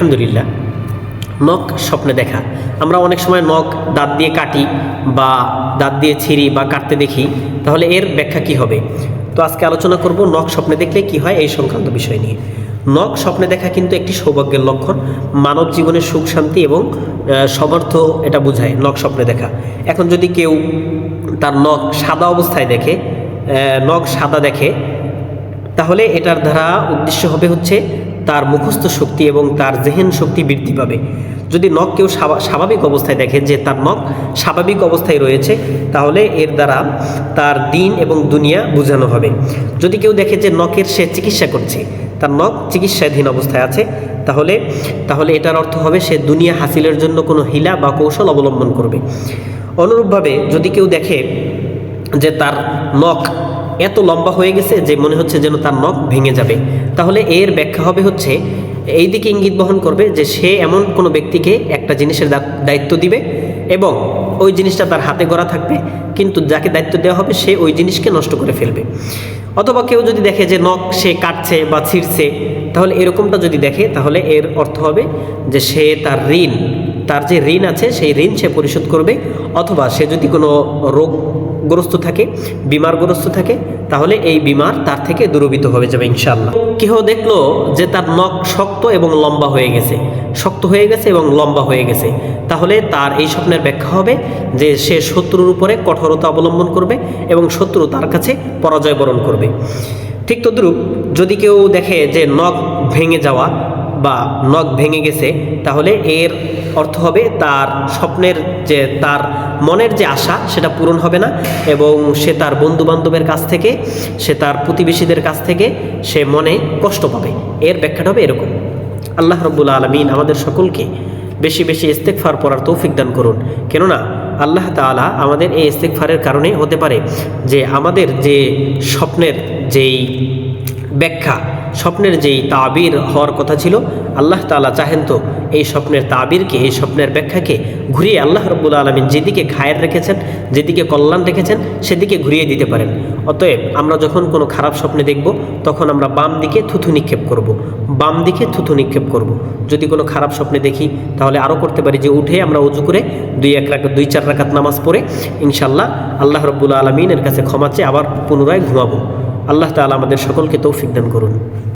আলহামদুলিল্লাহ। নখ স্বপ্নে দেখা। আমরা অনেক সময় নখ দাঁত দিয়ে কাটি বা দাঁত দিয়ে ছিঁড়ি বা কাটতে দেখি, তাহলে এর ব্যাখ্যা কি হবে? তো আজকে আলোচনা করব নখ স্বপ্নে দেখলে কি হয় এই সংক্রান্ত বিষয় নিয়ে। নখ স্বপ্নে দেখা কিন্তু একটি সৌভাগ্যের লক্ষণ, মানব জীবনের সুখ, শান্তি এবং সমর্থ এটা বোঝায় নখ স্বপ্নে দেখা। এখন যদি কেউ তার নখ সাদা অবস্থায় দেখে নখ সাদা দেখে, তাহলে এটার দ্বারা উদ্দেশ্য হবে হচ্ছে তার মুখস্থ শক্তি এবং তার জেহেন শক্তি বৃদ্ধি পাবে। যদি নখ কেউ স্বাভাবিক অবস্থায় দেখে যে তার নখ স্বাভাবিক অবস্থায় রয়েছে, তাহলে এর দ্বারা তার দিন এবং দুনিয়া বোঝানো হবে। যদি কেউ দেখে যে নখের সে চিকিৎসা করছে, তার নখ চিকিৎসাধীন অবস্থায় আছে, তাহলে তাহলে এটার অর্থ হবে সে দুনিয়া হাসিলের জন্য কোনো হিলা বা কৌশল অবলম্বন করবে। অনুরূপভাবে যদি কেউ দেখে যে তার নখ এত লম্বা হয়ে গেছে যে মনে হচ্ছে যেন তার নখ ভেঙে যাবে। তাহলে এর ব্যাখ্যা হবে হচ্ছে এই দিকে ইঙ্গিত বহন করবে যে সে এমন কোনো ব্যক্তিকে একটা জিনিসের দায়িত্ব দিবে এবং ওই জিনিসটা তার হাতে গড়া থাকবে, কিন্তু যাকে দায়িত্ব দেওয়া হবে সে ওই জিনিসকে নষ্ট করে ফেলবে। অথবা কেউ যদি দেখে যে নখ সে কাটছে বা ছিঁড়ছে, তাহলে এরকমটা যদি দেখে, তাহলে এর অর্থ হবে যে সে তার ঋণ, তার যে ঋণ আছে, সেই ঋণ সে পরিশোধ করবে, অথবা সে যদি কোনো রোগগ্রস্ত থাকে বিমারগ্রস্ত থাকে, তাহলে এই বিমার তার থেকে দূরবিত হয়ে যাবে ইনশাল্লাহ কেহ দেখল যে তার নখ শক্ত এবং লম্বা হয়ে গেছে, শক্ত হয়ে গেছে এবং লম্বা হয়ে গেছে, তাহলে তার এই স্বপ্নের ব্যাখ্যা হবে যে সে শত্রুর উপরে কঠোরতা অবলম্বন করবে এবং শত্রু তার কাছে পরাজয় বরণ করবে। ঠিক তদ্রূপ যদি কেউ দেখে যে নখ ভেঙে যাওয়া বা নখ ভেঙে গেছে, তাহলে এর অর্থ হবে তার স্বপ্নের যে, তার মনের যে আশা, সেটা পূরণ হবে না এবং সে তার বন্ধু বান্ধবের কাছ থেকে, সে তার প্রতিবেশীদের কাছ থেকে সে মনে কষ্ট পাবে। এর ব্যাখ্যাটা হবে এরকম। আল্লাহ রব্বুল আলমিন আমাদের সকলকে বেশি বেশি ইস্তেকফার পড়ার তৌফিক দান করুন। কেননা আল্লাহ তাআলা আমাদের এই ইস্তেকফারের কারণে হতে পারে যে, আমাদের যে স্বপ্নের যেই ব্যাখ্যা স্বপ্নের যেই তাবির হওয়ার কথা ছিল, আল্লাহ তাআলা চাহেন তো এই স্বপ্নের তাবিরকে, এই স্বপ্নের ব্যাখ্যাকে ঘুরিয়ে আল্লাহ রব্বুল আলমিন যেদিকে খায়ের রেখেছেন, যেদিকে কল্যাণ রেখেছেন, সেদিকে ঘুরিয়ে দিতে পারেন অতএব আমরা যখন কোনো খারাপ স্বপ্নে দেখব, তখন আমরা বাম দিকে থুথু নিক্ষেপ করব। বাম দিকে থুথু নিক্ষেপ করব। যদি কোনো খারাপ স্বপ্নে দেখি, তাহলে আরও করতে পারি যে উঠে আমরা উজু করে দুই এক রাকাত, দুই চার রাকাত নামাজ পড়ে ইনশাল্লাহ আল্লাহ রব্বুল আলমিনের কাছে ক্ষমা চেয়ে আবার পুনরায় ঘুমাবো আল্লাহ তালা আমাদের সকলকে তৌফিক দান করুন।